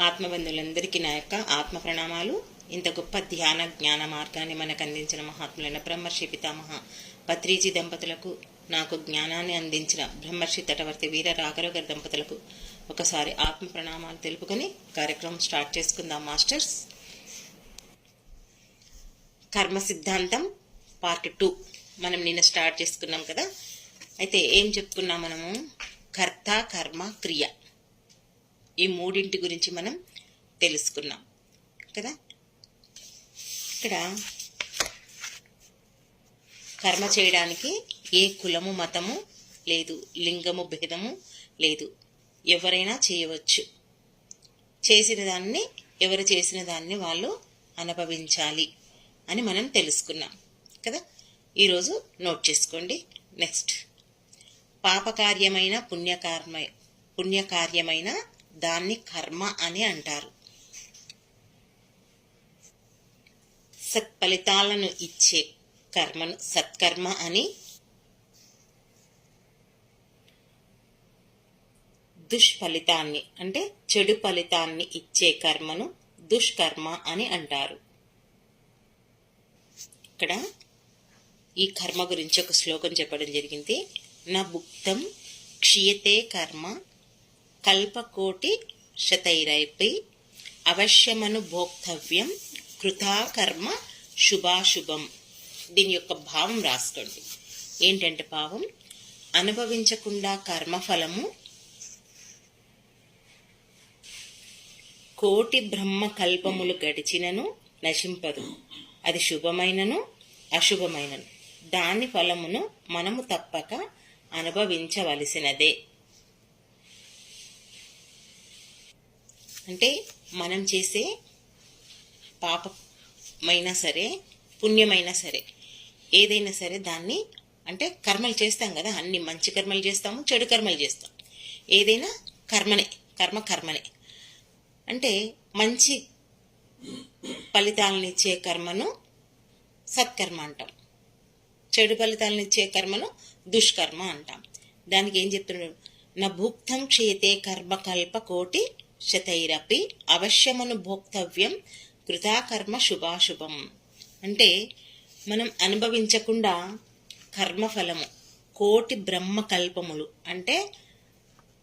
ఆత్మబంధువులందరికీ నా యొక్క ఆత్మ ప్రణామాలు. ఇంత గొప్ప ధ్యాన జ్ఞాన మార్గాన్ని మనకు అందించిన మహాత్ములైన బ్రహ్మర్షి పితామహ పత్రిజీ దంపతులకు నాకు జ్ఞానాన్ని అందించిన బ్రహ్మర్షి తటవర్తి వీర రాఘరగర్ దంపతులకు ఒకసారి ఆత్మ ప్రణామాలు తెలుపుకొని కార్యక్రమం స్టార్ట్ చేసుకుందాం మాస్టర్స్. కర్మ సిద్ధాంతం పార్ట్ టూ మనం నిన్న స్టార్ట్ చేసుకున్నాం కదా. అయితే ఏం చెప్పుకున్నాం మనము? కర్త కర్మ క్రియ. ఈ మూడింటి గురించి మనం తెలుసుకున్నాం. కదా? ఇక్కడ కర్మ చేయడానికి ఏ కులము మతము లేదు లింగము భేదము లేదు. ఎవరైనా చేయవచ్చు. చేసిన దాన్ని ఎవరు చేసిన దాన్ని వాళ్ళు అనుభవించాలి అని మనం తెలుసుకున్నాం. కదా? ఈరోజు నోట్ చేసుకోండి. నెక్స్ట్. పాపకార్యమైన పుణ్యకార్మ పుణ్యకార్యమైన దాన్ని కర్మ అని అంటారు. సత్ఫలితాలను ఇచ్చే కర్మను సత్కర్మ అని. దుష్ఫలితాన్ని అంటే చెడు ఫలితాన్ని ఇచ్చే కర్మను దుష్కర్మ అని అంటారు. ఇక్కడ ఈ కర్మ గురించి ఒక శ్లోకం చెప్పడం జరిగింది. నా భుక్తం క్షీయతే కర్మ కల్పకోటి శతైరైపై అవశ్యమను భోక్తవ్యం కృతా కర్మ శుభాశుభం. దీని యొక్క భావం రాసుకోండి. ఏంటంటే భావం అనుభవించకుండా కర్మఫలము కోటి బ్రహ్మ కల్పములు గడిచినను నశింపదు. అది శుభమైనను అశుభమైనను. దాని ఫలమును మనము తప్పక అనుభవించవలసినదే. అంటే మనం చేసే పాపమైనా సరే పుణ్యమైనా సరే ఏదైనా సరే దాన్ని అంటే కర్మలు చేస్తాం కదా అన్ని మంచి కర్మలు చేస్తాము చెడు కర్మలు చేస్తాం. ఏదైనా కర్మనే కర్మ కర్మనే. అంటే మంచి ఫలితాలను ఇచ్చే కర్మను సత్కర్మ అంటాం. చెడు ఫలితాలను ఇచ్చే కర్మను దుష్కర్మ అంటాం. దానికి ఏం చెప్తున్నాడు? నా భుక్తం క్షేతే కర్మకల్ప కోటి శతైరపి అవశ్యమను భోక్తవ్యం కృతాకర్మ శుభాశుభం. అంటే మనం అనుభవించకుండా కర్మఫలము కోటి బ్రహ్మ కల్పములు. అంటే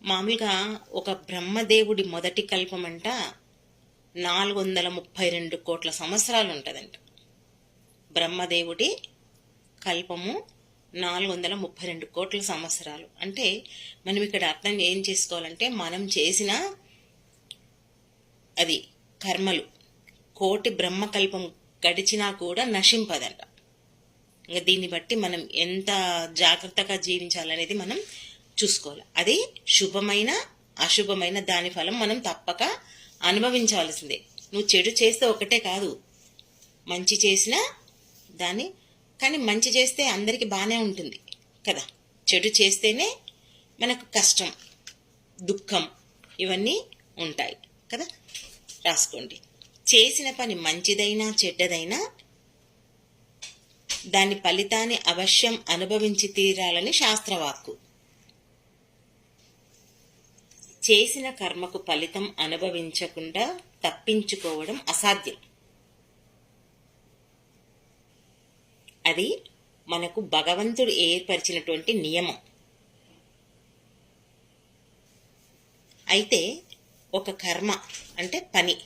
మామూలుగా ఒక బ్రహ్మదేవుడి మొదటి కల్పం అంట నాలుగు వందల ముప్పై రెండు కోట్ల సంవత్సరాలు ఉంటుందంట బ్రహ్మదేవుడి కల్పము నాలుగు వందల ముప్పై రెండు కోట్ల సంవత్సరాలు. అంటే మనం ఇక్కడ అర్థం ఏం చేసుకోవాలంటే మనం చేసిన అది కర్మలు. కోటి బ్రహ్మకల్పం గడిచినా కూడా నశింపదంట. ఇంకా దీన్ని బట్టి మనం ఎంత జాగ్రత్తగా జీవించాలనేది మనం చూసుకోవాలి. అది శుభమైన అశుభమైన దాని ఫలం మనం తప్పక అనుభవించవలసిందే నువ్వు చెడు చేస్తే ఒకటే కాదు. మంచి చేసినా దాన్ని కానీ మంచి చేస్తే అందరికీ బాగానే ఉంటుంది కదా. చెడు చేస్తేనే మనకు కష్టం దుఃఖం ఇవన్నీ ఉంటాయి కదా. రాసుకోండి. చేసిన పని మంచిదైనా చెడ్డదైనా దాని ఫలితాన్ని అవశ్యం అనుభవించి తీరాలని శాస్త్రవాక్కు. చేసిన కర్మకు ఫలితం అనుభవించకుండా తప్పించుకోవడం అసాధ్యం. అది మనకు భగవంతుడు ఏర్పరిచినటువంటి నియమం. అయితే ఒక కర్మ అంటే పని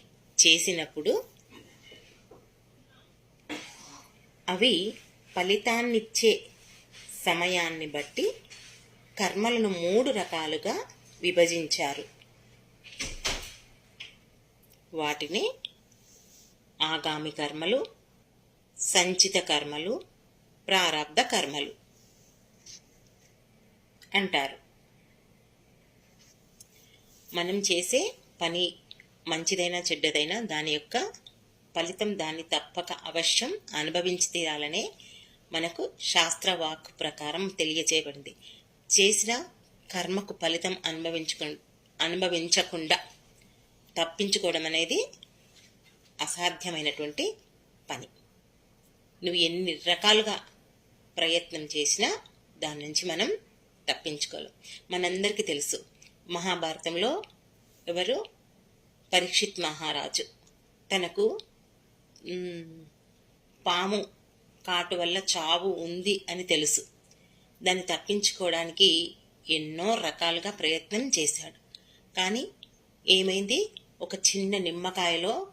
చేసినప్పుడు అవి ఫలితాన్నిచ్చే సమయాన్ని బట్టి కర్మలను మూడు రకాలుగా విభజించారు. వాటిని ఆగామి కర్మలు సంచిత కర్మలు ప్రారంధ కర్మలు అంటారు. మనం చేసే పని మంచిదైనా చెడ్డదైనా దాని యొక్క ఫలితం దాన్ని తప్పక అవశ్యం అనుభవించి తీరాలనే మనకు శాస్త్రవాక్ ప్రకారం తెలియచేయబడింది. చేసిన కర్మకు ఫలితం అనుభవించుకు అనుభవించకుండా తప్పించుకోవడం అనేది అసాధ్యమైనటువంటి పని. నువ్వు ఎన్ని రకాలుగా ప్రయత్నం చేసినా దాని నుంచి మనం తప్పించుకోలేం. మనందరికీ తెలుసు మహాభారతంలో ఎవరు? పరీక్షిత్ మహారాజు. తనకు పాము కాటు వల్ల చావు ఉంది అని తెలుసు. దాన్ని తప్పించుకోవడానికి ఎన్నో రకాలుగా ప్రయత్నం చేశాడు. కానీ ఏమైంది? ఒక చిన్న నిమ్మకాయలో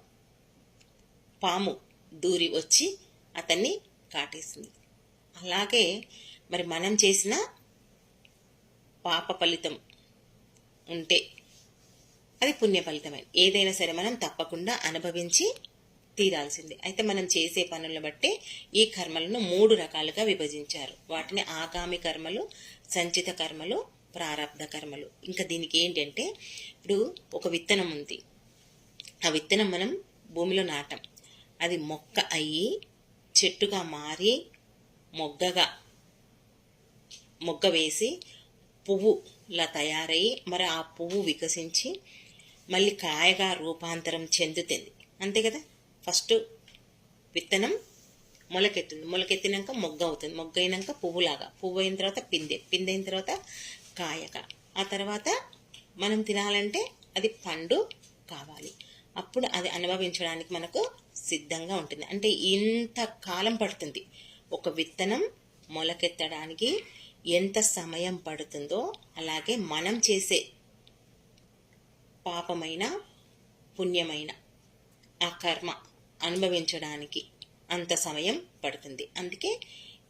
పాము దూరి వచ్చి అతన్ని కాటేసింది. అలాగే మరి మనం చేసిన పాప ఫలితం ఉంటే. అది పుణ్య ఫలితమే. ఏదైనా సరే మనం తప్పకుండా అనుభవించి తీరాల్సిందే. అయితే మనం చేసే పనులను బట్టి ఈ కర్మలను మూడు రకాలుగా విభజించారు. వాటిని ఆగామి కర్మలు సంచిత కర్మలు ప్రారంధ కర్మలు. ఇంకా దీనికి ఏంటంటే ఇప్పుడు ఒక విత్తనం ఉంది. ఆ విత్తనం మనం భూమిలో నాటం. అది మొక్క అయ్యి చెట్టుగా మారి మొగ్గగా మొగ్గ వేసి పువ్వు ఇలా తయారయ్యి మరి ఆ పువ్వు వికసించి మళ్ళీ కాయగా రూపాంతరం చెందుతుంది. అంతే కదా? ఫస్ట్ విత్తనం మొలకెత్తుంది. మొలకెత్తినాక మొగ్గ అవుతుంది. మొగ్గ అయినాక పువ్వులాగా. పువ్వు అయిన తర్వాత పిందె. పిందె అయిన తర్వాత కాయగా. ఆ తర్వాత మనం తినాలంటే అది పండు కావాలి. అప్పుడు అది అనుభవించడానికి మనకు సిద్ధంగా ఉంటుంది. అంటే ఇంత కాలం పడుతుంది. ఒక విత్తనం మొలకెత్తడానికి ఎంత సమయం పడుతుందో అలాగే మనం చేసే పాపమైన పుణ్యమైన ఆ కర్మ అనుభవించడానికి అంత సమయం పడుతుంది. అందుకే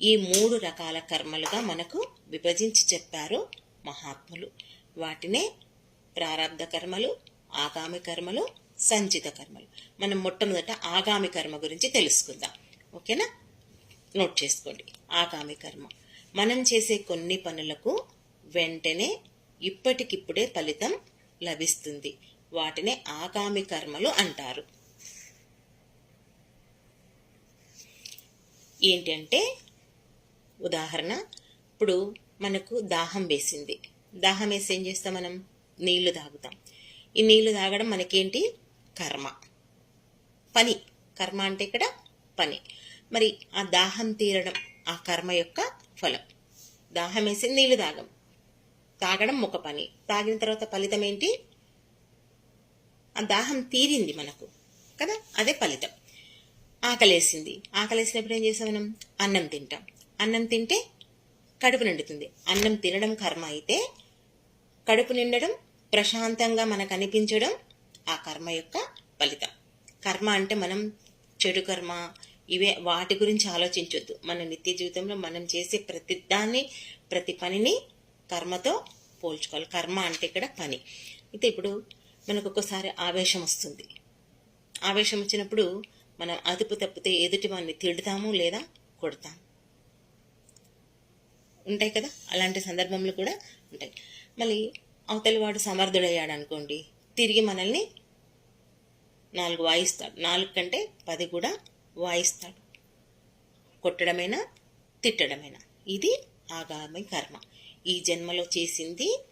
ఈ మూడు రకాల కర్మలుగా మనకు విభజించి చెప్పారు మహాత్ములు. వాటినే ప్రారంధ కర్మలు ఆగామి కర్మలు సంచిత కర్మలు. మనం మొట్టమొదట ఆగామి కర్మ గురించి తెలుసుకుందాం. ఓకేనా? నోట్ చేసుకోండి. ఆగామి కర్మ. మనం చేసే కొన్ని పనులకు వెంటనే ఇప్పటికిప్పుడే ఫలితం లభిస్తుంది. వాటినే ఆగామి కర్మలు అంటారు. ఏంటంటే ఉదాహరణ ఇప్పుడు మనకు దాహం వేసింది. దాహం వేసి ఏం చేస్తాం మనం? నీళ్ళు తాగుతాం. ఈ నీళ్ళు తాగడం మనకేంటి? కర్మ. పని. కర్మ అంటే ఇక్కడ పని. మరి ఆ దాహం తీరడం ఆ కర్మ యొక్క ఫలం. దాహం వేసి నీళ్ళు తాగం తాగడం ఒక పని. తాగిన తర్వాత ఫలితం ఏంటి? ఆ దాహం తీరింది మనకు. కదా? అదే ఫలితం. ఆకలేసింది. ఆకలేసినప్పుడు ఏం చేస్తాం మనం? అన్నం తింటాం. అన్నం తింటే కడుపు నిండుతుంది. అన్నం తినడం కర్మ అయితే కడుపు నిండడం ప్రశాంతంగా మనకు అనిపించడం ఆ కర్మ యొక్క ఫలితం. కర్మ అంటే మనం చెడు కర్మ ఇవే వాటి గురించి ఆలోచించొద్దు. మన నిత్య జీవితంలో మనం చేసే ప్రతి దాన్ని ప్రతి పనిని కర్మతో పోల్చుకోవాలి. కర్మ అంటే ఇక్కడ పని. అయితే ఇప్పుడు మనకు ఒక్కోసారి ఆవేశం వస్తుంది. ఆవేశం వచ్చినప్పుడు మనం అదుపు తప్పితే ఎదుటి వాడిని తిడతాము లేదా కొడతాం ఉంటాయి కదా? అలాంటి సందర్భంలో కూడా ఉంటాయి. మళ్ళీ అవతలి వాడు సమర్థుడయ్యాడు అనుకోండి తిరిగి మనల్ని నాలుగు వాయిస్తాడు. నాలుగు కంటే పది కూడా వాయిస్తాడు. కొట్టడమైనా? తిట్టడమైనా? ఇది ఆగామి కర్మ. ఈ జన్మలో చేసింది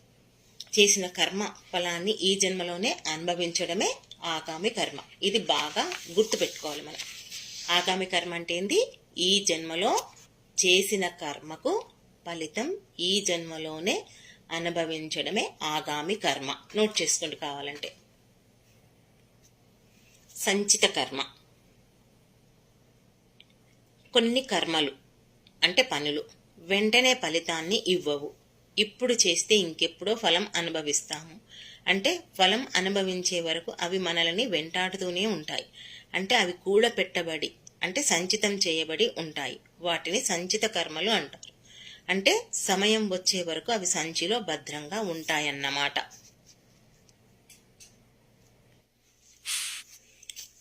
చేసిన కర్మ ఫలాన్ని ఈ జన్మలోనే అనుభవించడమే ఆగామి కర్మ. ఇది బాగా గుర్తుపెట్టుకోవాలి మనం. ఆగామి కర్మ అంటే ఏంది? ఈ జన్మలో చేసిన కర్మకు ఫలితం ఈ జన్మలోనే అనుభవించడమే ఆగామి కర్మ. నోట్ చేసుకోండి కావాలంటే. సంచిత కర్మ. కొన్ని కర్మలు అంటే పనులు వెంటనే ఫలితాన్ని ఇవ్వవు. ఇప్పుడు చేస్తే ఇంకెప్పుడో ఫలం అనుభవిస్తాము. అంటే ఫలం అనుభవించే వరకు అవి మనల్ని వెంటాడుతూనే ఉంటాయి. అంటే అవి కూడపెట్టబడి అంటే సంచితం చేయబడి ఉంటాయి. వాటిని సంచిత కర్మలు అంటారు. అంటే సమయం వచ్చే వరకు అవి సంచిలో భద్రంగా ఉంటాయన్నమాట.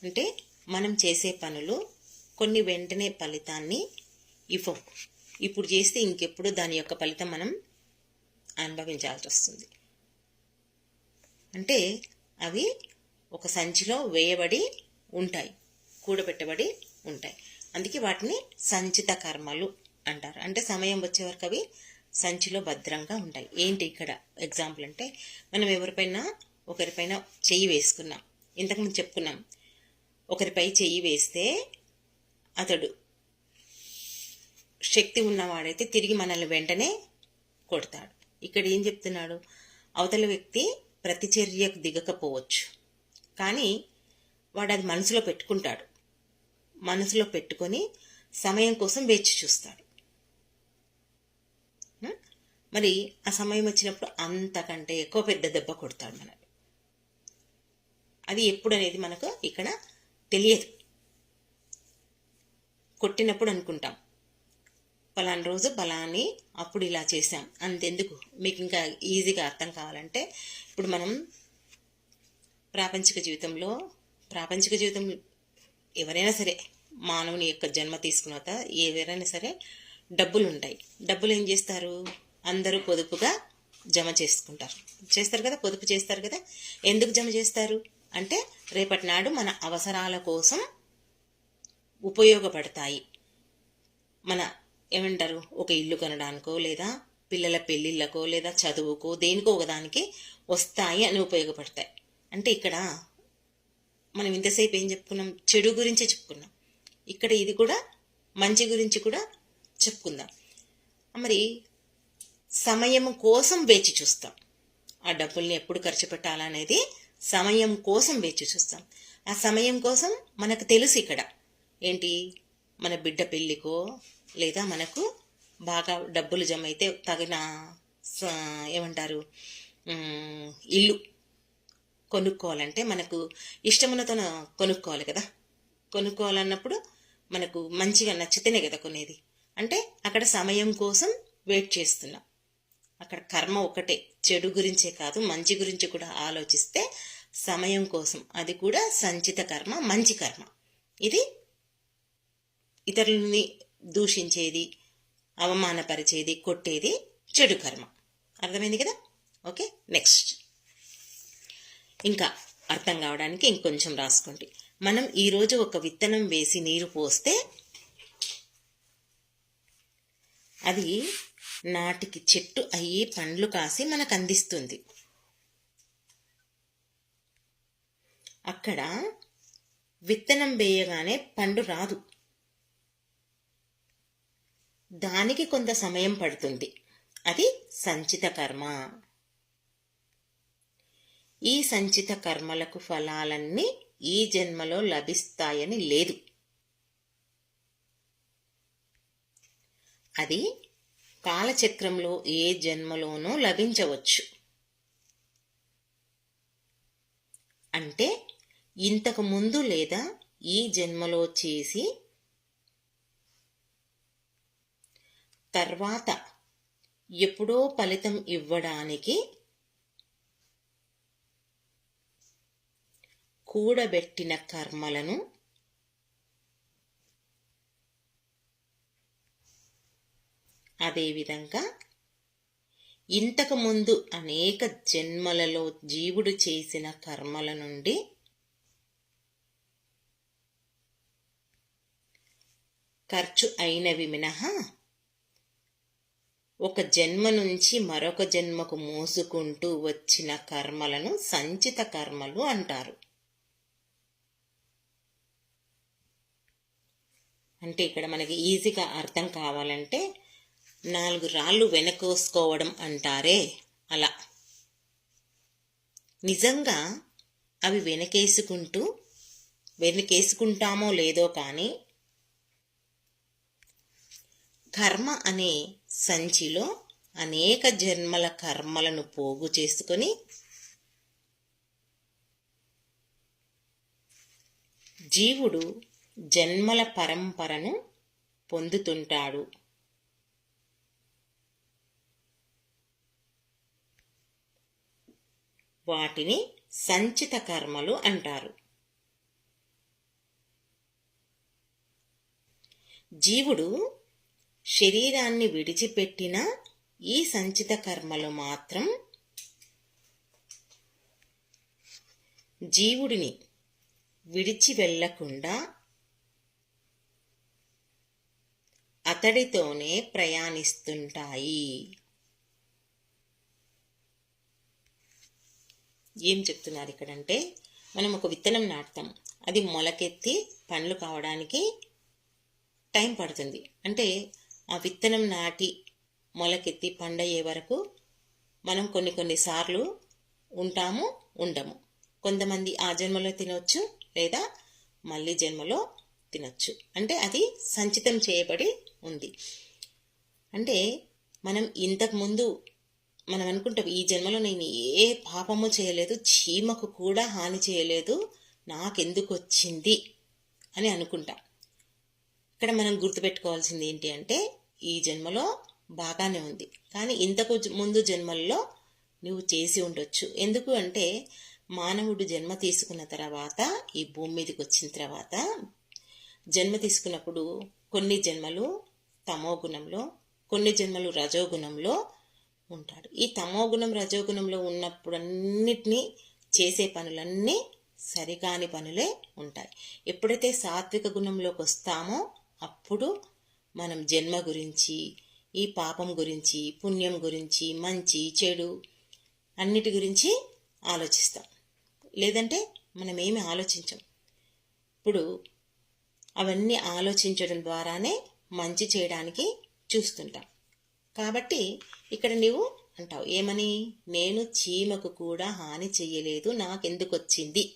అంటే మనం చేసే పనులు కొన్ని వెంటనే ఫలితాన్ని ఇవ్వవు ఇప్పుడు చేస్తే ఇంకెప్పుడు దాని యొక్క ఫలితం మనం అనుభవించాల్సి వస్తుంది. అంటే అవి ఒక సంచిలో వేయబడి ఉంటాయి కూడబెట్టబడి ఉంటాయి. అందుకే వాటిని సంచిత కర్మలు అంటారు. అంటే సమయం వచ్చే వరకు అవి సంచిలో భద్రంగా ఉంటాయి. ఏంటి ఇక్కడ ఎగ్జాంపుల్ అంటే మనం ఎవరిపైన ఒకరిపైన చెయ్యి వేసుకున్నాం. ఇంతకుముందు చెప్పుకున్నాం ఒకరిపై చెయ్యి వేస్తే అతడు శక్తి ఉన్నవాడైతే తిరిగి మనల్ని వెంటనే కొడతాడు. ఇక్కడ ఏం చెప్తున్నాడు? అవతల వ్యక్తి ప్రతిచర్యకు దిగకపోవచ్చు. కానీ వాడు అది మనసులో పెట్టుకుంటాడు. మనసులో పెట్టుకొని సమయం కోసం వేచి చూస్తాడు. మరి ఆ సమయం వచ్చినప్పుడు అంతకంటే ఎక్కువ పెద్ద దెబ్బ కొడతాడు మనకి అది ఎప్పుడు అనేది మనకు ఇక్కడ తెలియదు. కొట్టినప్పుడు అనుకుంటాం పలానా రోజు పలాని అప్పుడు ఇలా చేసాం అంతెందుకు? మీకు ఇంకా ఈజీగా అర్థం కావాలంటే ఇప్పుడు మనం ప్రాపంచిక జీవితంలో ప్రాపంచిక జీవితం ఎవరైనా సరే మానవుని యొక్క జన్మ తీసుకున్న తర్వాత ఎవరైనా సరే డబ్బులు ఉంటాయి డబ్బులు ఏం చేస్తారు? అందరూ పొదుపుగా జమ చేసుకుంటారు. చేస్తారు కదా? పొదుపు చేస్తారు కదా? ఎందుకు జమ చేస్తారు? అంటే రేపటి నాడు మన అవసరాల కోసం ఉపయోగపడతాయి. మన ఏమంటారు? ఒక ఇల్లు కొనడానికో లేదా పిల్లల పెళ్ళిళ్ళకో లేదా చదువుకో దేనికో ఒకదానికి వస్తాయి అని ఉపయోగపడతాయి. అంటే ఇక్కడ మనం ఇంతసేపు ఏం చెప్పుకున్నాం? చెడు గురించే చెప్పుకున్నాం. ఇక్కడ ఇది కూడా మంచి గురించి కూడా చెప్పుకుందాం. మరి సమయం కోసం వేచి చూస్తాం. ఆ డబ్బుల్ని ఎప్పుడు ఖర్చు పెట్టాలనేది సమయం కోసం వేచి చూస్తాం. ఆ సమయం కోసం మనకు తెలుసు ఇక్కడ. ఏంటి? మన బిడ్డ పెళ్ళికో లేదా మనకు బాగా డబ్బులు జమ అయితే తగిన స- ఏమంటారు? ఇల్లు కొనుక్కోవాలంటే మనకు ఇష్టమునతో కొనుక్కోవాలి కదా. కొనుక్కోవాలన్నప్పుడు మనకు మంచిగా నచ్చితేనే కదా కొనేది. అంటే అక్కడ సమయం కోసం వెయిట్ చేస్తున్నాం. అక్కడ కర్మ ఒకటే. చెడు గురించే కాదు మంచి గురించి కూడా ఆలోచిస్తే సమయం కోసం. అది కూడా సంచిత కర్మ మంచి కర్మ. ఇది ఇతరులని దూషించేది అవమానపరిచేది కొట్టేది చెడు కర్మ. అర్థమైంది కదా? Okay next. ఇంకా అర్థం కావడానికి ఇంకొంచెం రాసుకోండి. మనం ఈరోజు ఒక విత్తనం వేసి నీరు పోస్తే అది నాటికి చెట్టు అయ్యి పండ్లు కాసి మనకు అందిస్తుంది. అక్కడ విత్తనం వేయగానే పండు రాదు. దానికి కొంత సమయం పడుతుంది. అది సంచిత కర్మ. ఈ సంచిత కర్మలకు ఫలాలన్నీ ఈ జన్మలో లభిస్తాయని లేదు. అది కాలచక్రంలో ఏ జన్మలోనూ లభించవచ్చు. అంటే ఇంతకు ముందు లేదా ఈ జన్మలో చేసి తర్వాత ఎప్పుడో ఫలితం ఇవ్వడానికి కూడబెట్టిన కర్మలను అదేవిధంగా ఇంతకుముందు అనేక జన్మలలో జీవుడు చేసిన కర్మల నుండి ఖర్చు అయినవి మినహా ఒక జన్మ నుంచి మరొక జన్మకు మోసుకుంటూ వచ్చిన కర్మలను సంచిత కర్మలు అంటారు. అంటే ఇక్కడ మనకి ఈజీగా అర్థం కావాలంటే నాలుగు రాళ్ళు వెనకోసుకోవడం అంటారే అలా. నిజంగా అవి వెనకేసుకుంటూ వెనకేసుకుంటామో లేదో కానీ కర్మ అనే సంచిలో అనేక జన్మల కర్మలను పోగు చేసుకొని జీవుడు జన్మల పరంపరను పొందుతుంటాడు. వాటిని సంచిత కర్మలు అంటారు. జీవుడు శరీరాన్ని విడిచిపెట్టిన ఈ సంచిత కర్మలు మాత్రం జీవుడిని విడిచి వెళ్ళకుండా అతడితోనే ప్రయాణిస్తుంటాయి. ఏం చెప్తున్నారు ఇక్కడంటే మనం ఒక విత్తనం నాటుతాం. అది మొలకెత్తి పండ్లు కావడానికి టైం పడుతుంది. అంటే ఆ విత్తనం నాటి మొలకెత్తి పండయ్యే వరకు మనం కొన్ని కొన్ని సార్లు ఉంటాము ఉండము. కొంతమంది ఆ జన్మలో తినొచ్చు లేదా మళ్ళీ జన్మలో తినొచ్చు. అంటే అది సంచితం చేయబడి ఉంది. అంటే మనం ఇంతకుముందు మనం అనుకుంటాం ఈ జన్మలో నేను ఏ పాపము చేయలేదు చీమకు కూడా హాని చేయలేదు నాకెందుకు వచ్చింది అని అనుకుంటాం. ఇక్కడ మనం గుర్తుపెట్టుకోవాల్సింది ఏంటి అంటే ఈ జన్మలో బాగానే ఉంది. కానీ ఇంతకు ముందు జన్మల్లో నువ్వు చేసి ఉండొచ్చు. ఎందుకు అంటే మానవుడు జన్మ తీసుకున్న తర్వాత ఈ భూమి మీదకి వచ్చిన తర్వాత జన్మ తీసుకున్నప్పుడు కొన్ని జన్మలు తమో గుణంలో కొన్ని జన్మలు రజోగుణంలో ఉంటాడు. ఈ తమోగుణం రజోగుణంలో ఉన్నప్పుడు అన్నిటినీ చేసే పనులన్నీ సరికాని పనులే ఉంటాయి. ఎప్పుడైతే సాత్విక గుణంలోకి వస్తామో అప్పుడు మనం జన్మ గురించి ఈ పాపం గురించి పుణ్యం గురించి మంచి చెడు అన్నిటి గురించి ఆలోచిస్తాం. లేదంటే మనం ఏమి ఆలోచించం. ఇప్పుడు అవన్నీ ఆలోచించడం ద్వారానే మంచి చేయడానికి చూస్తుంటాం. కాబట్టి ఇక్కడ నీవు అంటావు ఏమని? నేను చీమకు కూడా హాని చెయ్యలేదు నాకెందుకు వచ్చింది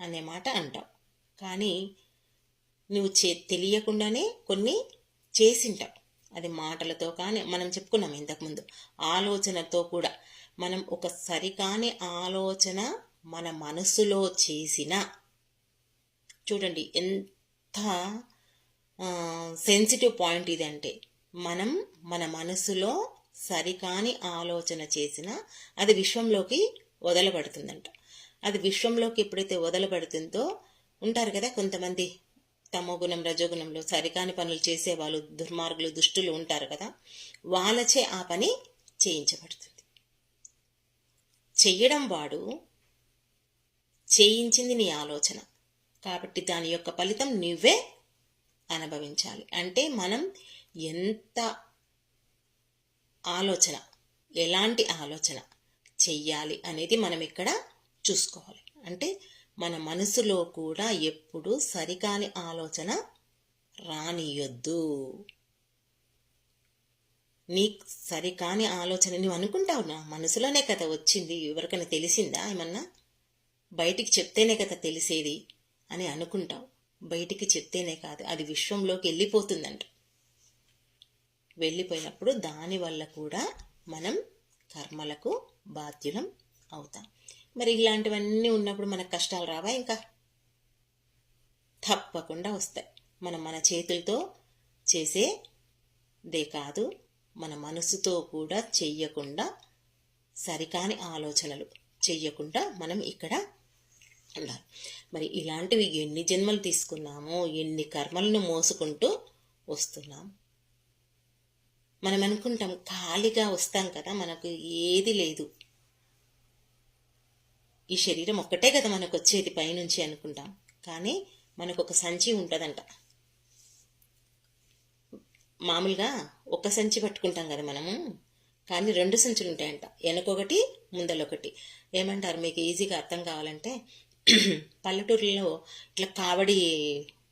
అనే మాట అంటావు. కానీ నువ్వు చే తెలియకుండానే కొన్ని చేసింటావు అది మాటలతో కానీ మనం చెప్పుకున్నాం ఇంతకుముందు. ఆలోచనతో కూడా. మనం ఒక సరికాని ఆలోచన మన మనసులో చేసిన చూడండి ఎంత సెన్సిటివ్ పాయింట్ ఇది అంటే మనం మన మనసులో సరికాని ఆలోచన చేసినా అది విశ్వంలోకి వదలబడుతుందంట. అది విశ్వంలోకి ఎప్పుడైతే వదలబడుతుందో ఉంటారు కదా కొంతమంది తమోగుణం రజోగుణంలో సరికాని పనులు చేసే వాళ్ళు దుర్మార్గులు దుష్టులు ఉంటారు కదా. వాళ్ళచే ఆ పని చేయించబడుతుంది. చెయ్యడం వాడు చేయించింది నీ ఆలోచన. కాబట్టి దాని యొక్క ఫలితం నువ్వే అనుభవించాలి. అంటే మనం ఎంత ఆలోచన ఎలాంటి ఆలోచన చెయ్యాలి అనేది మనం ఇక్కడ చూసుకోవాలి. అంటే మన మనసులో కూడా ఎప్పుడు సరికాని ఆలోచన రానియొద్దు. నీ సరికాని ఆలోచన నువ్వు అనుకుంటావు నా మనసులోనే కదా వచ్చింది ఎవరికైనా తెలిసిందా ఏమన్నా? బయటికి చెప్తేనే కదా తెలిసేది అని అనుకుంటావు. బయటికి చెప్తేనే కాదు అది విశ్వంలోకి వెళ్ళిపోతుందంట. వెళ్ళిపోయినప్పుడు దానివల్ల కూడా మనం కర్మలకు బాధ్యులం అవుతాం. మరి ఇలాంటివన్నీ ఉన్నప్పుడు మనకు కష్టాలు రావా ఇంకా? తప్పకుండా వస్తాయి. మనం మన చేతులతో చేసేదే కాదు మన మనసుతో కూడా చెయ్యకుండా సరికాని ఆలోచనలు చెయ్యకుండా మనం ఇక్కడ ఉండాలి. మరి ఇలాంటివి ఎన్ని జన్మలు తీసుకున్నామో ఎన్ని కర్మలను మోసుకుంటూ వస్తున్నాం. మనం అనుకుంటాం ఖాళీగా వస్తాం కదా మనకు ఏది లేదు. ఈ శరీరం ఒక్కటే కదా మనకు వచ్చేది పైనుంచి అనుకుంటాం. కానీ మనకు ఒక సంచి ఉంటుందంట. మామూలుగా ఒక సంచి పట్టుకుంటాం కదా మనము కానీ రెండు సంచులు ఉంటాయంట. వెనకొకటి ముందలొకటి ఏమంటారు? మీకు ఈజీగా అర్థం కావాలంటే పల్లెటూరులో ఇట్లా కావడి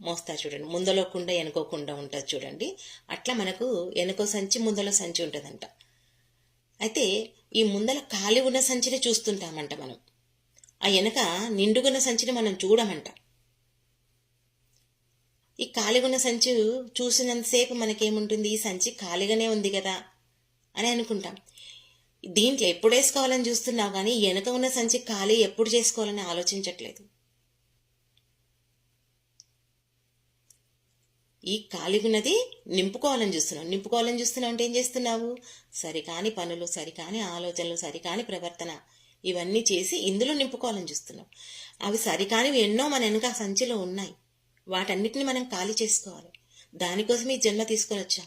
మోస్తారు చూడండి. ముందలోకుండా వెనుకోకుండా ఉంటుంది చూడండి. అట్లా మనకు వెనుకో సంచి ముందల సంచి ఉంటుందంట. అయితే ఈ ముందల ఖాళీ ఉన్న సంచిని చూస్తుంటామంట మనం. ఆ వెనక నిండుగున్న సంచిని మనం చూడమంట. ఈ ఖాళీగున్న సంచి చూసినంతసేపు మనకేముంటుంది? ఈ సంచి ఖాళీగానే ఉంది కదా అని అనుకుంటాం. దీంట్లో ఎప్పుడు వేసుకోవాలని చూస్తున్నావు కానీ వెనక ఉన్న సంచి ఖాళీ ఎప్పుడు చేసుకోవాలని ఆలోచించట్లేదు. ఈ ఖాళీగున్నది నింపుకోవాలని చూస్తున్నావు. నింపుకోవాలని చూస్తున్నావు అంటే ఏం చేస్తున్నావు? సరికాని పనులు సరికాని ఆలోచనలు సరికాని ప్రవర్తన. ఇవన్నీ చేసి ఇందులో నింపుకోవాలని చూస్తున్నాం. అవి సరికానివి ఎన్నో మన వెనుక సంచిలో ఉన్నాయి. వాటన్నిటిని మనం ఖాళీ చేసుకోవాలి. దానికోసం ఈ జన్మ తీసుకొని వచ్చాం.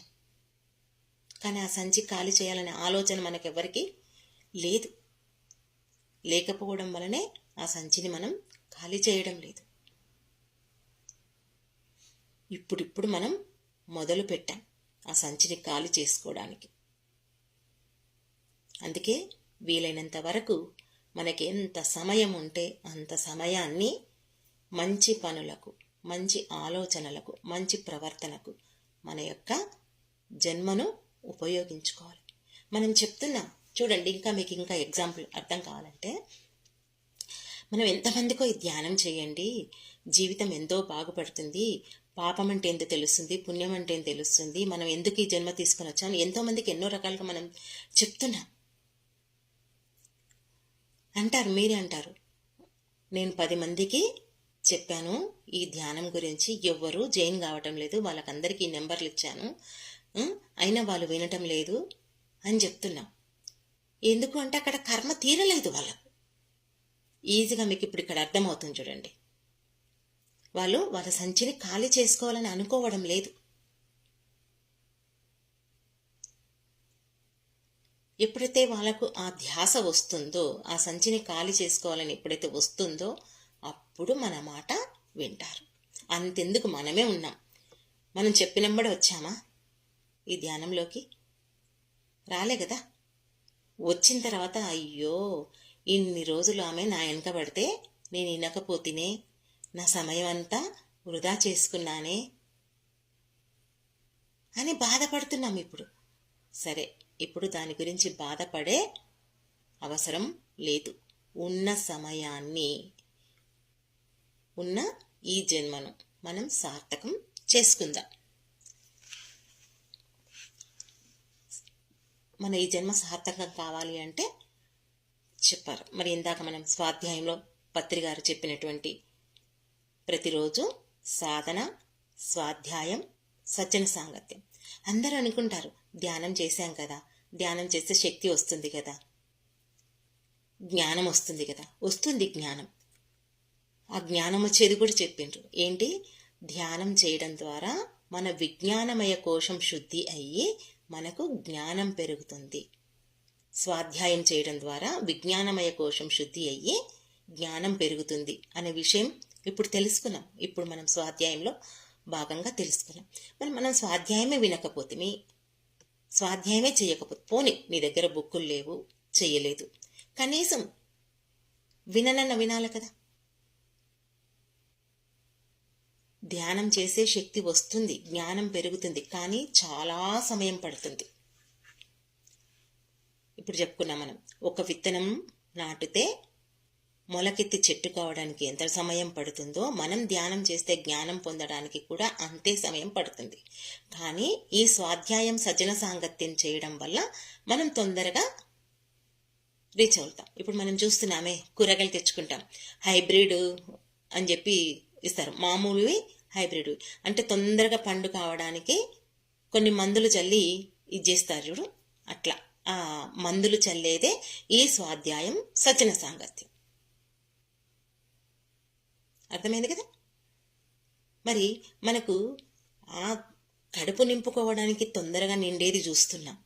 కానీ ఆ సంచి ఖాళీ చేయాలనే ఆలోచన మనకెవ్వరికి లేదు. లేకపోవడం వలనే ఆ సంచిని మనం ఖాళీ చేయడం లేదు. ఇప్పుడిప్పుడు మనం మొదలు పెట్టాం ఆ సంచిని ఖాళీ చేసుకోవడానికి. అందుకే వీలైనంత వరకు మనకి ఎంత సమయం ఉంటే అంత సమయాన్ని మంచి పనులకు మంచి ఆలోచనలకు మంచి ప్రవర్తనకు మన యొక్క జన్మను ఉపయోగించుకోవాలి. మనం చెప్తున్నాం చూడండి ఇంకా మీకు ఇంకా ఎగ్జాంపుల్ అర్థం కావాలంటే మనం ఎంతమందికో ఈ ధ్యానం చేయండి జీవితం ఎంతో బాగుపడుతుంది పాపం అంటే ఎంత తెలుస్తుంది పుణ్యం అంటే ఎంత తెలుస్తుంది మనం ఎందుకు ఈ జన్మ తీసుకొని వచ్చాం ఎంతోమందికి ఎన్నో రకాలుగా మనం చెప్తున్నాం. అంటారు మీరే అంటారు. నేను పది మందికి చెప్పాను ఈ ధ్యానం గురించి ఎవ్వరూ జైన్ కావటం లేదు వాళ్ళకందరికీ నెంబర్లు ఇచ్చాను. అయినా వాళ్ళు వినటం లేదు అని చెప్తున్నాం. ఎందుకు అంటే అక్కడ కర్మ తీరలేదు వాళ్ళకు. ఈజీగా మీకు ఇప్పుడు ఇక్కడ అర్థమవుతుంది చూడండి. వాళ్ళు వాళ్ళ సంచిని ఖాళీ చేసుకోవాలని అనుకోవడం లేదు. ఎప్పుడైతే వాళ్ళకు ఆ ధ్యాస వస్తుందో ఆ సంచిని ఖాళీ చేసుకోవాలని ఎప్పుడైతే వస్తుందో అప్పుడు మన మాట వింటారు. అంతెందుకు మనమే ఉన్నాం. మనం చెప్పినంబడి వచ్చామా? ఈ ధ్యానంలోకి? రాలే కదా వచ్చిన తర్వాత అయ్యో ఇన్ని రోజులు ఆమె నా వెనకబడితే నేను వినకపోతేనే నా సమయం అంతా వృధా చేసుకున్నానే అని బాధపడుతున్నాం ఇప్పుడు. సరే ఇప్పుడు దాని గురించి బాధపడే అవసరం లేదు. ఉన్న సమయాన్ని ఉన్న ఈ జన్మను మనం సార్థకం చేసుకుందాం. మన ఈ జన్మ సార్థకం కావాలి అంటే చెప్పారు. మరి ఇందాక మనం స్వాధ్యాయంలో పత్రి గారు చెప్పినటువంటి ప్రతిరోజు సాధన స్వాధ్యాయం సజ్జన సాంగత్యం. అందరూ అనుకుంటారు ధ్యానం చేశాం కదా ధ్యానం చేస్తే శక్తి వస్తుంది కదా. జ్ఞానం వస్తుంది కదా వస్తుంది జ్ఞానం. ఆ జ్ఞానం వచ్చేది కూడా చెప్పిండ్రు. ఏంటి? ధ్యానం చేయడం ద్వారా మన విజ్ఞానమయ కోశం శుద్ధి అయ్యి మనకు జ్ఞానం పెరుగుతుంది. స్వాధ్యాయం చేయడం ద్వారా విజ్ఞానమయ కోశం శుద్ధి అయ్యి జ్ఞానం పెరుగుతుంది అనే విషయం ఇప్పుడు తెలుసుకున్నాం. ఇప్పుడు మనం స్వాధ్యాయంలో భాగంగా తెలుసుకున్నాం. మరి మనం స్వాధ్యాయమే వినకపోతే మీ స్వాధ్యాయమే చేయకపోతే పోనీ నీ దగ్గర బుక్కులు లేవు చేయలేదు కనీసం విననన్న వినాలి కదా. ధ్యానం చేసే శక్తి వస్తుంది జ్ఞానం పెరుగుతుంది కానీ చాలా సమయం పడుతుంది. ఇప్పుడు చెప్పుకున్నాం మనం ఒక విత్తనం నాటితే మొలకెత్తి చెట్టు కావడానికి ఎంత సమయం పడుతుందో మనం ధ్యానం చేస్తే జ్ఞానం పొందడానికి కూడా అంతే సమయం పడుతుంది. కానీ ఈ స్వాధ్యాయం సజ్జన సాంగత్యం చేయడం వల్ల మనం తొందరగా రీచ్ అవుతాం. ఇప్పుడు మనం చూస్తున్నామే కూరగాయలు తెచ్చుకుంటాం. హైబ్రిడ్ అని చెప్పి ఇస్తారు. మామూలువి హైబ్రిడ్. అంటే తొందరగా పండు కావడానికి కొన్ని మందులు చల్లి ఇది చేస్తారు చూడు. అట్లా. ఆ మందులు చల్లేదే ఈ స్వాధ్యాయం సజ్జన సాంగత్యం. అర్థమైంది కదా? మరి మనకు ఆ కడుపు నింపుకోవడానికి తొందరగా నిండేది చూస్తున్నాం.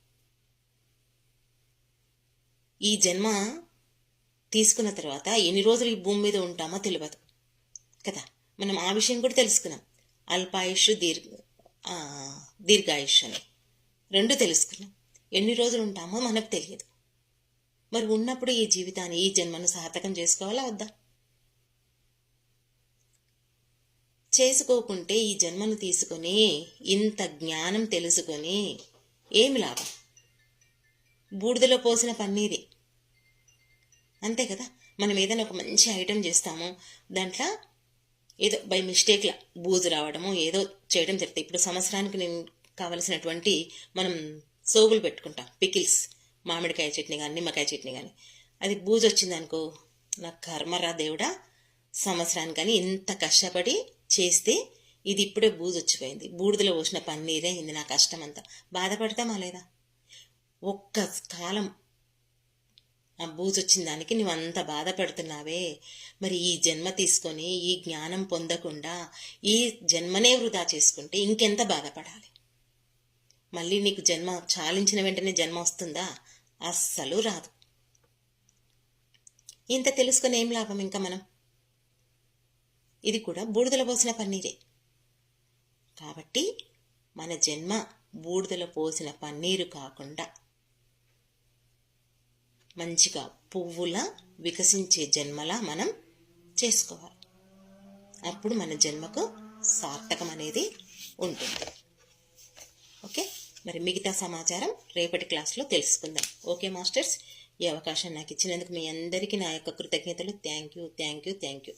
ఈ జన్మ తీసుకున్న తర్వాత ఎన్ని రోజులు ఈ భూమి మీద ఉంటామో తెలియదు కదా? మనం ఆ విషయం కూడా తెలుసుకున్నాం. అల్పాయుష్ దీర్ఘ దీర్ఘాయుష్ అని. రెండు తెలుసుకున్నాం. ఎన్ని రోజులు ఉంటామో మనకు తెలియదు. మరి ఉన్నప్పుడు ఈ జీవితాన్ని ఈ జన్మను సార్థకం చేసుకోవాలా వద్దా? చేసుకోకుంటే ఈ జన్మను తీసుకొని ఇంత జ్ఞానం తెలుసుకొని ఏమి లాభం? బూడిదలో పోసిన పన్నీరే. అంతే కదా? మనం ఏదైనా ఒక మంచి ఐటెం చేస్తాము. దాంట్లో ఏదో బై మిస్టేక్లా బూజు రావడము ఏదో చేయడం జరుగుతుంది ఇప్పుడు సంవత్సరానికి నేను కావలసినటువంటి మనం సోగులు పెట్టుకుంటాం. పికిల్స్ మామిడికాయ చట్నీ కానీ నిమ్మకాయ చట్నీ కానీ అది బూజు వచ్చిందనుకో నా కర్మరా దేవుడా సంవత్సరానికి కానీ ఇంత కష్టపడి చేస్తే ఇది ఇప్పుడే బూజు వచ్చిపోయింది బూడిదలో పోసిన పన్నీరే అయింది నా కష్టం అంతా బాధపడతామా లేదా? ఒక్క కాలం ఆ బూజు వచ్చిన దానికి నువ్వు అంత బాధపడుతున్నావే. మరి ఈ జన్మ తీసుకొని ఈ జ్ఞానం పొందకుండా ఈ జన్మనే వృధా చేసుకుంటే ఇంకెంత బాధపడాలి? మళ్ళీ నీకు జన్మ చాలించిన వెంటనే జన్మ వస్తుందా? అస్సలు రాదు. ఇంత తెలుసుకుని ఏం లాభం ఇంకా మనం? ఇది కూడా బూడిదల పోసిన పన్నీరే. కాబట్టి మన జన్మ బూడిదల పోసిన పన్నీరు కాకుండా మంచిగా పువ్వులా వికసించే జన్మలా మనం చేసుకోవాలి. అప్పుడు మన జన్మకు సార్థకం అనేది ఉంటుంది. ఓకే? మరి మిగతా సమాచారం రేపటి క్లాస్లో తెలుసుకుందాం. Okay masters? ఈ అవకాశం నాకు ఇచ్చినందుకు మీ అందరికీ నా యొక్క కృతజ్ఞతలు. Thank you thank you thank you.